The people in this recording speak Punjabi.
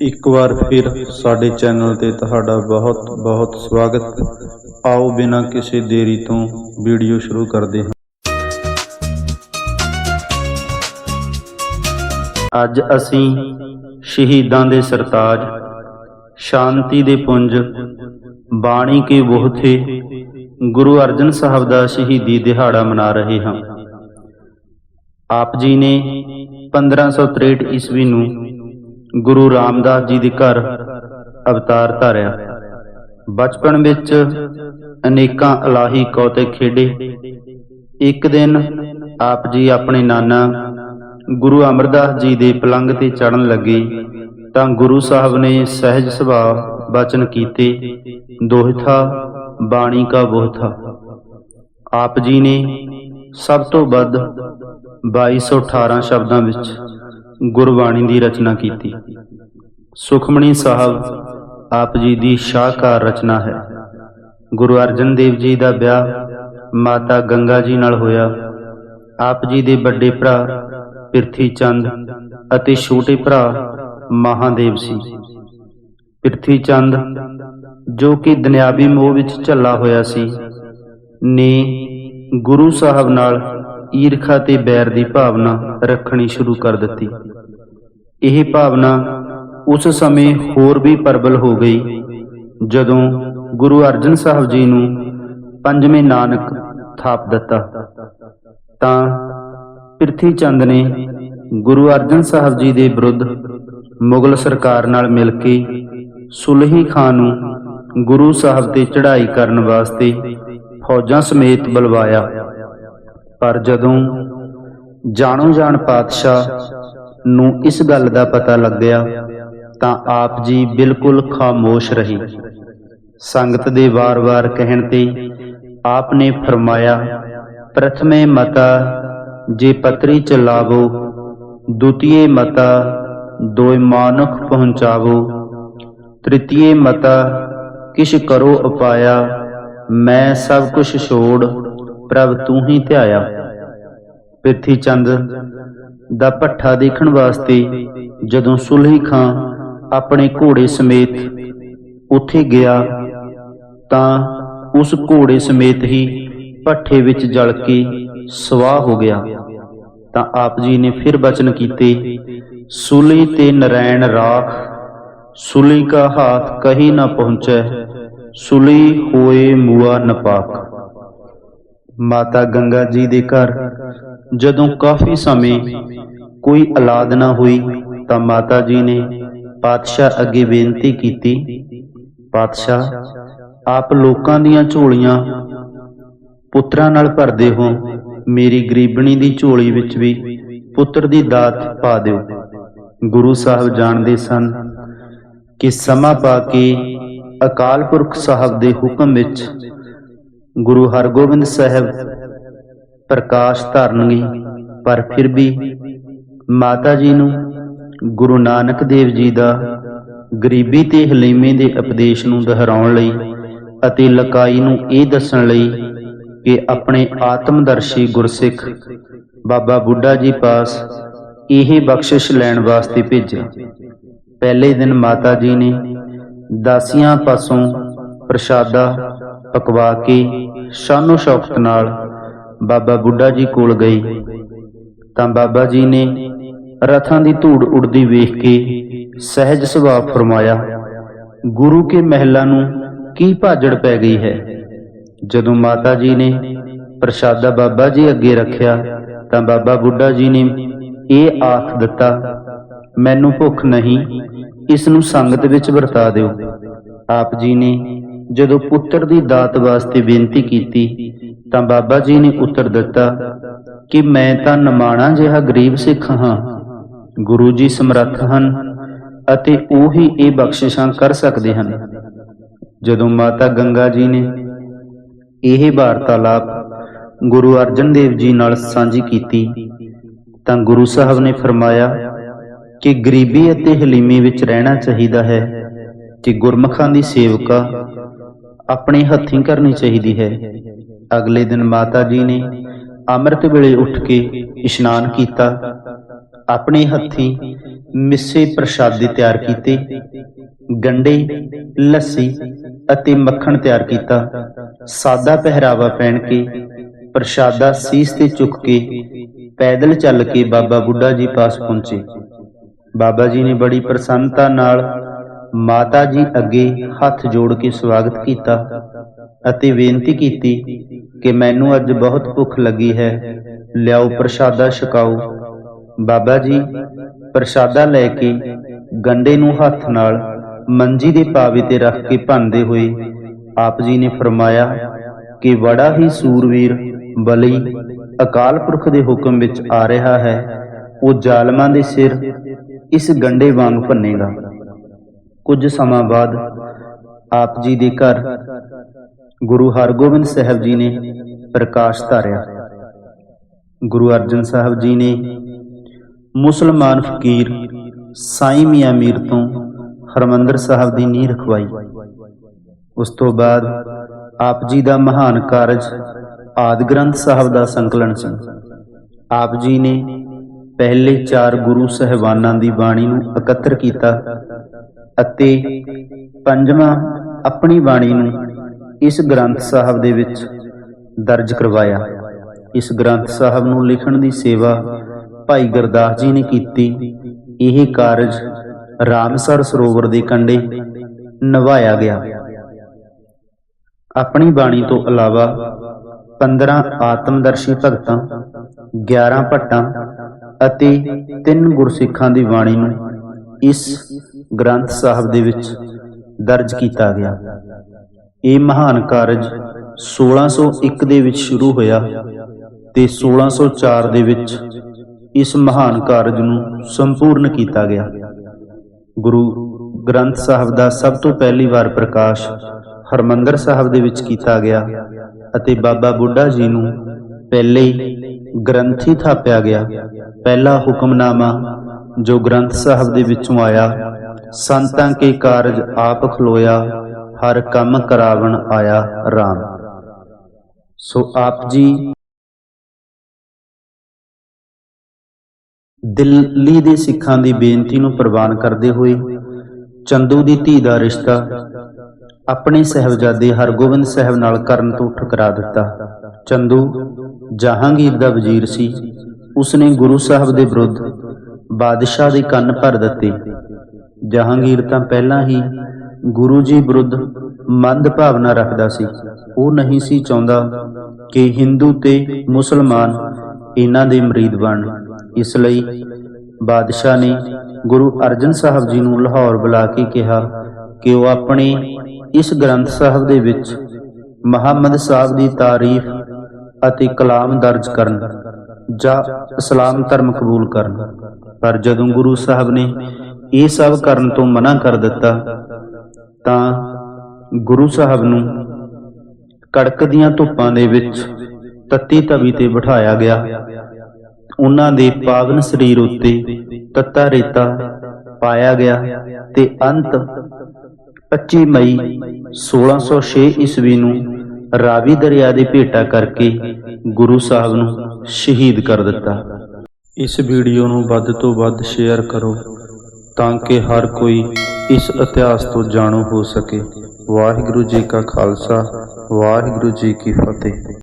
ਇੱਕ ਵਾਰ ਫਿਰ ਸਾਡੇ ਚੈਨਲ ਤੇ ਤੁਹਾਡਾ ਬਹੁਤ ਬਹੁਤ ਸਵਾਗਤ। ਆਓ ਬਿਨਾਂ ਕਿਸੇ ਦੇਰੀ ਤੋਂ ਵੀਡੀਓ ਸ਼ੁਰੂ ਕਰਦੇ ਹਾਂ। ਅੱਜ ਅਸੀਂ ਸ਼ਹੀਦਾਂ ਦੇ ਸਰਤਾਜ, ਸ਼ਾਂਤੀ ਦੇ ਪੁੰਜ, ਬਾਣੀ ਕੇ ਬੋਹਥੇ, ਗੁਰੂ ਅਰਜਨ ਸਾਹਿਬ ਦਾ ਸ਼ਹੀਦੀ ਦਿਹਾੜਾ ਮਨਾ ਰਹੇ ਹਾਂ। ਆਪ ਜੀ ਨੇ 1563 ਈਸਵੀ ਨੂੰ ਗੁਰੂ ਰਾਮਦਾਸ ਜੀ ਦੇ ਘਰ ਅਵਤਾਰ ਧਾਰਿਆ। ਬਚਪਨ ਵਿੱਚ ਅਨੇਕਾਂ ਇਲਾਹੀ ਕੌਤਕ ਖੇਡੇ। ਇੱਕ ਦਿਨ ਆਪ ਜੀ ਆਪਣੇ ਨਾਨਾ ਗੁਰੂ ਅਮਰਦਾਸ ਜੀ ਦੇ ਪਲੰਗ ਤੇ ਚੜਨ ਲੱਗੇ ਤਾਂ ਗੁਰੂ ਸਾਹਿਬ ਨੇ ਸਹਿਜ ਸੁਭਾਅ ਬਚਨ ਕੀਤੇ, ਦੋਹਥਾ ਬਾਣੀ ਕਾ ਬੋਹਥਾ ਆਪ ਜੀ ਨੇ ਸਭ ਤੋਂ ਵੱਧ 2218 ਸ਼ਬਦਾਂ ਵਿੱਚ ਗੁਰਬਾਣੀ ਦੀ ਰਚਨਾ ਕੀਤੀ। ਸੁਖਮਣੀ ਸਾਹਿਬ ਆਪ ਜੀ ਦੀ ਸ਼ਾਹਕਾਰ ਰਚਨਾ ਹੈ। ਗੁਰੂ ਅਰਜਨ ਦੇਵ ਜੀ ਦਾ ਵਿਆਹ ਮਾਤਾ ਗੰਗਾ ਜੀ ਨਾਲ ਹੋਇਆ। ਆਪ ਜੀ ਦੇ ਵੱਡੇ ਭਰਾ ਪਿਰਥੀ ਚੰਦ ਅਤੇ ਛੋਟੇ ਭਰਾ ਮਹਾਦੇਵ ਸੀ। ਪਿਰਥੀ ਚੰਦ ਜੋ ਕਿ ਦੁਨਿਆਵੀ ਮੋਹ ਵਿੱਚ ਝੱਲਾ ਹੋਇਆ ਸੀ, ਨੇ ਗੁਰੂ ਸਾਹਿਬ ਨਾਲ ਈਰਖਾ ਤੇ ਬੈਰ ਦੀ ਭਾਵਨਾ ਰੱਖਣੀ ਸ਼ੁਰੂ ਕਰ ਦਿੱਤੀ। ਇਹ ਭਾਵਨਾ ਉਸ ਸਮੇਂ ਹੋਰ ਵੀ ਪ੍ਰਬਲ ਹੋ ਗਈ, ਜਦੋਂ ਗੁਰੂ ਅਰਜਨ ਸਾਹਿਬ ਜੀ ਨੂੰ ਪੰਜਵੇਂ ਨਾਨਕ ਥਾਪ ਦਿੱਤਾ। ਤਾਂ ਪ੍ਰਿਥੀ ਚੰਦ ਨੇ ਗੁਰੂ ਅਰਜਨ ਸਾਹਿਬ ਜੀ ਦੇ ਵਿਰੁੱਧ ਮੁਗਲ ਸਰਕਾਰ ਨਾਲ ਮਿਲ ਕੇ ਸੁਲਹੀ ਖਾਨ ਨੂੰ ਗੁਰੂ ਸਾਹਿਬ ਤੇ ਚੜ੍ਹਾਈ ਕਰਨ ਵਾਸਤੇ ਫੌਜਾਂ ਸਮੇਤ ਬੁਲਵਾਇਆ। ਪਰ ਜਦੋਂ ਜਾਣੋ ਜਾਣ ਪਾਤਸ਼ਾਹ ਨੂੰ ਇਸ ਗੱਲ ਦਾ ਪਤਾ ਲੱਗਿਆ, ਤਾਂ ਆਪ ਜੀ ਬਿਲਕੁਲ ਖਾਮੋਸ਼ ਰਹੇ। ਸੰਗਤ ਦੇ ਵਾਰ-ਵਾਰ ਕਹਿਣ ਤੇ ਆਪ ਨੇ ਫਰਮਾਇਆ, ਪ੍ਰਥਮੇ ਮਤਾ ਜੇ ਪਤਰੀ ਚਲਾਵੋ ਦੁਤੀਏ ਮਤਾ ਦੋਇ ਮਾਨੁਖ ਪਹੁੰਚਾਵੋ, ਤ੍ਰਿਤੀਏ ਮਤਾ ਕਿਛ ਕਰੋ ਉਪਾਇਆ ਮੈਂ ਸਭ ਕੁਛ ਛੋੜ ਪ੍ਰਭ ਤੂੰ ਹੀ ਧਿਆਇਆ। ਪਿਰਥੀ ਚੰਦ ਦਾ ਪੱਠਾ ਦੇਖਣ ਵਾਸਤੇ ਜਦੋਂ ਸੁਲਹੀ ਖਾਂ ਆਪਣੇ ਘੋੜੇ ਸਮੇਤ ਉੱਥੇ ਗਿਆ, ਤਾਂ ਉਸ ਘੋੜੇ ਸਮੇਤ ਹੀ ਪੱਠੇ ਵਿੱਚ ਜਲ ਕੇ ਸਵਾਹ ਹੋ ਗਿਆ। ਤਾਂ ਆਪ ਜੀ ਨੇ ਫਿਰ ਬਚਨ ਕੀਤੇ ਸੁਲੀ ਤੇ ਨਰੈਣ ਰਾਖ ਸੁਲੀ ਕਾ ਹਾਥ ਕਹੀ ਨਾ ਪਹੁੰਚੈ ਸੁਲੀ ਹੋਏ ਮੂਆ ਨਪਾਕ ਮਾਤਾ ਗੰਗਾ ਜੀ ਦੇ ਘਰ। ਜਦੋਂ ਕਾਫੀ ਸਮੇਂ ਕੋਈ ਔਲਾਦ ਨਾ ਹੋਈ ਤਾਂ ਮਾਤਾ ਜੀ ਨੇ ਪਾਤਸ਼ਾਹ ਅੱਗੇ ਬੇਨਤੀ ਕੀਤੀ, ਪਾਤਸ਼ਾਹ, ਆਪ ਲੋਕਾਂ ਦੀਆਂ ਝੋਲੀਆਂ ਪੁੱਤਰਾਂ ਨਾਲ ਭਰਦੇ ਹੋ। ਮੇਰੀ ਗਰੀਬਣੀ ਦੀ ਝੋਲੀ ਵਿੱਚ ਵੀ ਪੁੱਤਰ ਦੀ ਦਾਤ ਪਾ ਦਿਓ। ਗੁਰੂ ਸਾਹਿਬ ਜਾਣਦੇ ਸਨ ਕਿ ਸਮਾਂ ਪਾ ਕੇ ਅਕਾਲ ਪੁਰਖ ਸਾਹਿਬ ਦੇ ਹੁਕਮ ਵਿੱਚ ਗੁਰੂ ਹਰਗੋਬਿੰਦ ਸਾਹਿਬ ਪ੍ਰਕਾਸ਼ ਧਾਰਨਗੇ ਪਰ ਫਿਰ ਵੀ ਮਾਤਾ ਜੀ ਨੂੰ ਗੁਰੂ ਨਾਨਕ ਦੇਵ ਜੀ ਦਾ ਗਰੀਬੀ ਤੇ ਹਲੀਮੇ ਦੇ ਉਪਦੇਸ਼ ਨੂੰ ਦੁਹਰਾਉਣ ਲਈ ਅਤੇ ਲਕਾਈ ਨੂੰ ਇਹ ਦੱਸਣ ਲਈ ਕਿ ਆਪਣੇ ਆਤਮਦਰਸ਼ੀ ਗੁਰਸਿੱਖ ਬਾਬਾ ਬੁੱਢਾ ਜੀ ਪਾਸ ਇਹ ਬਖਸ਼ਿਸ਼ ਲੈਣ ਵਾਸਤੇ ਭੇਜਿਆ। ਪਹਿਲੇ ਦਿਨ ਮਾਤਾ ਜੀ ਨੇ ਦਾਸੀਆਂ ਪਾਸੋਂ ਪ੍ਰਸ਼ਾਦਾ ਪਕਵਾ ਕੇ ਸ਼ਾਨੋ ਸ਼ੌਕਤ ਨਾਲ ਬਾਬਾ ਬੁੱਢਾ ਜੀ ਕੋਲ ਗਈ। ਤਾਂ ਬਾਬਾ ਜੀ ਨੇ ਰਥਾਂ ਦੀ ਧੂੜ ਉੱਡਦੀ ਵੇਖ ਕੇ ਸਹਿਜ ਸੁਭਾਅ ਫਰਮਾਇਆ, ਗੁਰੂ ਕੇ ਮਹਿਲਾਂ ਨੂੰ ਕੀ ਭਾਜੜ ਪੈ ਗਈ ਹੈ? ਜਦੋਂ ਮਾਤਾ ਜੀ ਨੇ ਪ੍ਰਸ਼ਾਦਾ ਬਾਬਾ ਜੀ ਅੱਗੇ ਰੱਖਿਆ, ਤਾਂ ਬਾਬਾ ਬੁੱਢਾ ਜੀ ਨੇ ਇਹ ਆਖ ਦਿੱਤਾ, ਮੈਨੂੰ ਭੁੱਖ ਨਹੀਂ, ਇਸ ਨੂੰ ਸੰਗਤ ਵਿੱਚ ਵਰਤਾ ਦਿਓ। ਆਪ ਜੀ ਨੇ ਜਦੋਂ ਪੁੱਤਰ ਦੀ ਦਾਤ ਵਾਸਤੇ ਬੇਨਤੀ ਕੀਤੀ, ਤਾਂ ਬਾਬਾ ਜੀ ਨੇ ਉੱਤਰ ਦਿੱਤਾ ਕਿ ਮੈਂ ਤਾਂ ਨਮਾਣਾ ਜਿਹਾ ਗਰੀਬ ਸਿੱਖ ਹਾਂ, ਗੁਰੂ ਜੀ ਸਮਰੱਥ ਹਨ ਅਤੇ ਉਹ ਇਹ ਬਖਸ਼ਿਸ਼ਾਂ ਕਰ ਸਕਦੇ ਹਨ। ਜਦੋਂ ਮਾਤਾ ਗੰਗਾ ਜੀ ਨੇ ਇਹ ਵਾਰਤਾਲਾਪ ਗੁਰੂ ਅਰਜਨ ਦੇਵ ਜੀ ਨਾਲ ਸਾਂਝੀ ਕੀਤੀ, ਤਾਂ ਗੁਰੂ ਸਾਹਿਬ ਨੇ ਫਰਮਾਇਆ ਕਿ ਗਰੀਬੀ ਅਤੇ ਹਲੀਮੀ ਵਿੱਚ ਰਹਿਣਾ ਚਾਹੀਦਾ ਹੈ। ਕਿ ਗੁਰਮਖਾਂ ਦੀ ਸੇਵਕਾ ਆਪਣੇ ਹੱਥੀਂ ਕਰਨੀ ਚਾਹੀਦੀ ਹੈ। ਅਗਲੇ ਦਿਨ ਮਾਤਾ ਜੀ ਨੇ ਅੰਮ੍ਰਿਤ ਵੇਲੇ ਉੱਠ ਕੇ ਇਸ਼ਨਾਨ ਕੀਤਾ, ਆਪਣੇ ਹੱਥੀਂ ਮਿੱਸੇ ਪ੍ਰਸ਼ਾਦੇ ਤਿਆਰ ਕੀਤੇ, ਗੰਡੇ, ਲੱਸੀ ਅਤੇ ਮੱਖਣ ਤਿਆਰ ਕੀਤਾ, ਸਾਦਾ ਪਹਿਰਾਵਾ ਪਹਿਨ ਕੇ ਪ੍ਰਸ਼ਾਦਾ ਸੀਸ ਤੇ ਚੁੱਕ ਕੇ ਪੈਦਲ ਚੱਲ ਕੇ ਬਾਬਾ ਬੁੱਢਾ ਜੀ ਪਾਸ ਪਹੁੰਚੇ। ਬਾਬਾ ਜੀ ਨੇ ਬੜੀ ਪ੍ਰਸੰਨਤਾ ਨਾਲ ਮਾਤਾ ਜੀ ਅੱਗੇ ਹੱਥ ਜੋੜ ਕੇ ਸਵਾਗਤ ਕੀਤਾ ਅਤੇ ਬੇਨਤੀ ਕੀਤੀ ਕਿ ਮੈਨੂੰ ਅੱਜ ਬਹੁਤ ਭੁੱਖ ਲੱਗੀ ਹੈ। ਲਿਆਓ ਪ੍ਰਸ਼ਾਦਾ ਛਕਾਓ। ਬਾਬਾ ਜੀ, ਪ੍ਰਸ਼ਾਦਾ ਲੈ ਕੇ ਗੰਡੇ ਨੂੰ ਹੱਥ ਨਾਲ ਮੰਜੀ ਦੇ ਪਾਵੇ ਤੇ ਰੱਖ ਕੇ ਭੰਨਦੇ ਹੋਏ ਆਪ ਜੀ ਨੇ ਫਰਮਾਇਆ ਕਿ ਬੜਾ ਹੀ ਸੂਰਵੀਰ, ਬਲੀ, ਅਕਾਲ ਪੁਰਖ ਦੇ ਹੁਕਮ ਵਿੱਚ ਆ ਰਿਹਾ ਹੈ। ਉਹ ਜ਼ਾਲਮਾਂ ਦੇ ਸਿਰ ਇਸ ਗੰਡੇ ਵਾਂਗ ਭੰਨੇਗਾ। ਕੁਝ ਸਮਾਂ ਬਾਅਦ ਆਪ ਜੀ ਦੇ ਘਰ ਗੁਰੂ ਹਰਗੋਬਿੰਦ ਸਾਹਿਬ ਜੀ ਨੇ ਪ੍ਰਕਾਸ਼ ਧਾਰਿਆ। ਗੁਰੂ ਅਰਜਨ ਸਾਹਿਬ ਜੀ ਨੇ ਮੁਸਲਮਾਨ ਫਕੀਰ ਸਾਈਂ ਮੀਆਂ ਮੀਰ ਤੋਂ ਹਰਮੰਦਰ ਸਾਹਿਬ ਦੀ ਨੀਂਹ ਰਖਵਾਈ। ਉਸ ਤੋਂ ਬਾਅਦ ਆਪ ਜੀ ਦਾ ਮਹਾਨ ਕਾਰਜ ਆਦਿ ਗ੍ਰੰਥ ਸਾਹਿਬ ਦਾ ਸੰਕਲਨ ਸੀ। ਆਪ ਜੀ ਨੇ ਪਹਿਲੇ ਚਾਰ ਗੁਰੂ ਸਹਿਬਾਨਾਂ ਦੀ ਬਾਣੀ ਨੂੰ ਇਕੱਤਰ ਕੀਤਾ। ਅਤੇ ਪੰਜਵਾਂ ਆਪਣੀ ਬਾਣੀ ਨੂੰ ਇਸ ਗ੍ਰੰਥ ਸਾਹਿਬ ਦੇ ਵਿੱਚ ਦਰਜ ਕਰਵਾਇਆ। ਇਸ ਗ੍ਰੰਥ ਸਾਹਿਬ ਨੂੰ ਲਿਖਣ ਦੀ ਸੇਵਾ ਭਾਈ ਗੁਰਦਾਸ ਜੀ ਨੇ ਕੀਤੀ। ਇਹ ਕਾਰਜ ਰਾਮਸਰ ਸਰੋਵਰ ਦੇ ਕੰਢੇ ਨਿਭਾਇਆ ਗਿਆ। ਆਪਣੀ ਬਾਣੀ ਤੋਂ ਇਲਾਵਾ 15 ਆਤਮਦਰਸ਼ੀ ਭਗਤਾਂ 11 ਭੱਟਾਂ ਅਤੇ ਤਿੰਨ ਗੁਰਸਿੱਖਾਂ ਦੀ ਬਾਣੀ ਨੂੰ ਇਸ ਗ੍ਰੰਥ ਸਾਹਿਬ ਦੇ ਵਿੱਚ ਦਰਜ ਕੀਤਾ ਗਿਆ। ਇਹ ਮਹਾਨ ਕਾਰਜ 1601 ਦੇ ਵਿੱਚ ਸ਼ੁਰੂ ਹੋਇਆ ਤੇ 1604 ਦੇ ਵਿੱਚ ਇਸ ਮਹਾਨ ਕਾਰਜ ਨੂੰ ਸੰਪੂਰਨ ਕੀਤਾ ਗਿਆ। ਗੁਰੂ ਗ੍ਰੰਥ ਸਾਹਿਬ ਦਾ ਸਭ ਤੋਂ ਪਹਿਲੀ ਵਾਰ ਪ੍ਰਕਾਸ਼ ਹਰਮੰਦਰ ਸਾਹਿਬ ਦੇ ਵਿੱਚ ਕੀਤਾ ਗਿਆ ਅਤੇ ਬਾਬਾ ਬੁੱਢਾ ਜੀ ਨੂੰ ਪਹਿਲੇ ਗ੍ਰੰਥੀ ਥਾਪਿਆ ਗਿਆ। ਪਹਿਲਾ ਹੁਕਮਨਾਮਾ ਜੋ ਗ੍ਰੰਥ ਸਾਹਿਬ ਦੇ ਵਿੱਚੋਂ ਆਇਆ, ਸੰਤਾਂ ਕੇ ਕਾਰਜ ਆਪ ਖਲੋਇਆ, ਹਰ ਕੰਮ ਕਰਾਵਣ ਆਇਆ RAM ਸੋ ਆਪ ਜੀ ਦਿੱਲੀ ਦੇ ਸਿੱਖਾਂ ਦੀ ਬੇਨਤੀ ਨੂੰ ਪ੍ਰਵਾਨ ਕਰਦੇ ਹੋਏ, ਚੰਦੂ ਦੀ ਧੀ ਦਾ ਰਿਸ਼ਤਾ ਆਪਣੇ ਸਹਿਬਜ਼ਾਦੇ ਹਰਗੋਬਿੰਦ ਸਾਹਿਬ ਨਾਲ ਕਰਨ ਤੋਂ ਠੁਕਰਾ ਦਿੱਤਾ। ਚੰਦੂ ਜਹਾਂਗੀਰ ਦਾ ਵਜ਼ੀਰ ਸੀ। ਉਸਨੇ ਗੁਰੂ ਸਾਹਿਬ ਦੇ ਵਿਰੁੱਧ ਬਾਦਸ਼ਾਹ ਦੇ ਕੰਨ ਭਰ ਦਿੱਤੇ। ਜਹਾਂਗੀਰ ਤਾਂ ਪਹਿਲਾਂ ਹੀ ਗੁਰੂ ਜੀ ਵਿਰੁੱਧ ਮੰਦ ਭਾਵਨਾ ਰੱਖਦਾ ਸੀ। ਉਹ ਨਹੀਂ ਸੀ ਚਾਹੁੰਦਾ ਕਿ ਹਿੰਦੂ ਤੇ ਮੁਸਲਮਾਨ ਇਹਨਾਂ ਦੇ ਮਰੀਦ ਬਣਨ ਇਸ ਲਈ ਬਾਦਸ਼ਾਹ ਨੇ ਗੁਰੂ ਅਰਜਨ ਸਾਹਿਬ ਜੀ ਨੂੰ ਲਾਹੌਰ ਬੁਲਾ ਕੇ ਕਿਹਾ ਕਿ ਉਹ ਆਪਣੇ ਇਸ ਗ੍ਰੰਥ ਸਾਹਿਬ ਦੇ ਵਿੱਚ ਮੁਹੰਮਦ ਸਾਹਿਬ ਦੀ ਤਾਰੀਫ ਅਤੇ ਕਲਾਮ ਦਰਜ ਕਰਨ ਜਾਂ ਇਸਲਾਮ ਧਰਮ ਕਬੂਲ ਕਰਨ। ਪਰ ਜਦੋਂ ਗੁਰੂ ਸਾਹਿਬ ਨੇ ਇਹ ਸਭ ਕਰਨ ਤੋਂ ਮਨਾ ਕਰ ਦਿੱਤਾ, ਤਾਂ ਗੁਰੂ ਸਾਹਿਬ ਨੂੰ ਕੜਕਦੀਆਂ ਧੁੱਪਾਂ ਦੇ ਵਿੱਚ ਤੱਤੀ ਤਵੀ ਤੇ ਬਿਠਾਇਆ ਗਿਆ। ਉਹਨਾਂ ਦੇ ਪਾਵਨ ਸਰੀਰ ਉੱਤੇ ਤੱਤਾ ਰੇਤਾ ਪਾਇਆ ਗਿਆ ਤੇ ਅੰਤ 25 ਮਈ 1606 ਈਸਵੀ ਨੂੰ ਰਾਵੀ ਦਰਿਆ ਦੇ ਭੇਟਾ ਕਰਕੇ ਗੁਰੂ ਸਾਹਿਬ ਨੂੰ ਸ਼ਹੀਦ ਕਰ ਦਿੱਤਾ। ਇਸ ਵੀਡੀਓ ਨੂੰ ਵੱਧ ਤੋਂ ਵੱਧ ਸ਼ੇਅਰ ਕਰੋ ਤਾਂ ਕਿ ਹਰ ਕੋਈ ਇਸ ਇਤਿਹਾਸ ਤੋਂ ਜਾਣੂ ਹੋ ਸਕੇ। ਵਾਹਿਗੁਰੂ ਜੀ ਕਾ ਖਾਲਸਾ, ਵਾਹਿਗੁਰੂ ਜੀ ਕੀ ਫਤਿਹ।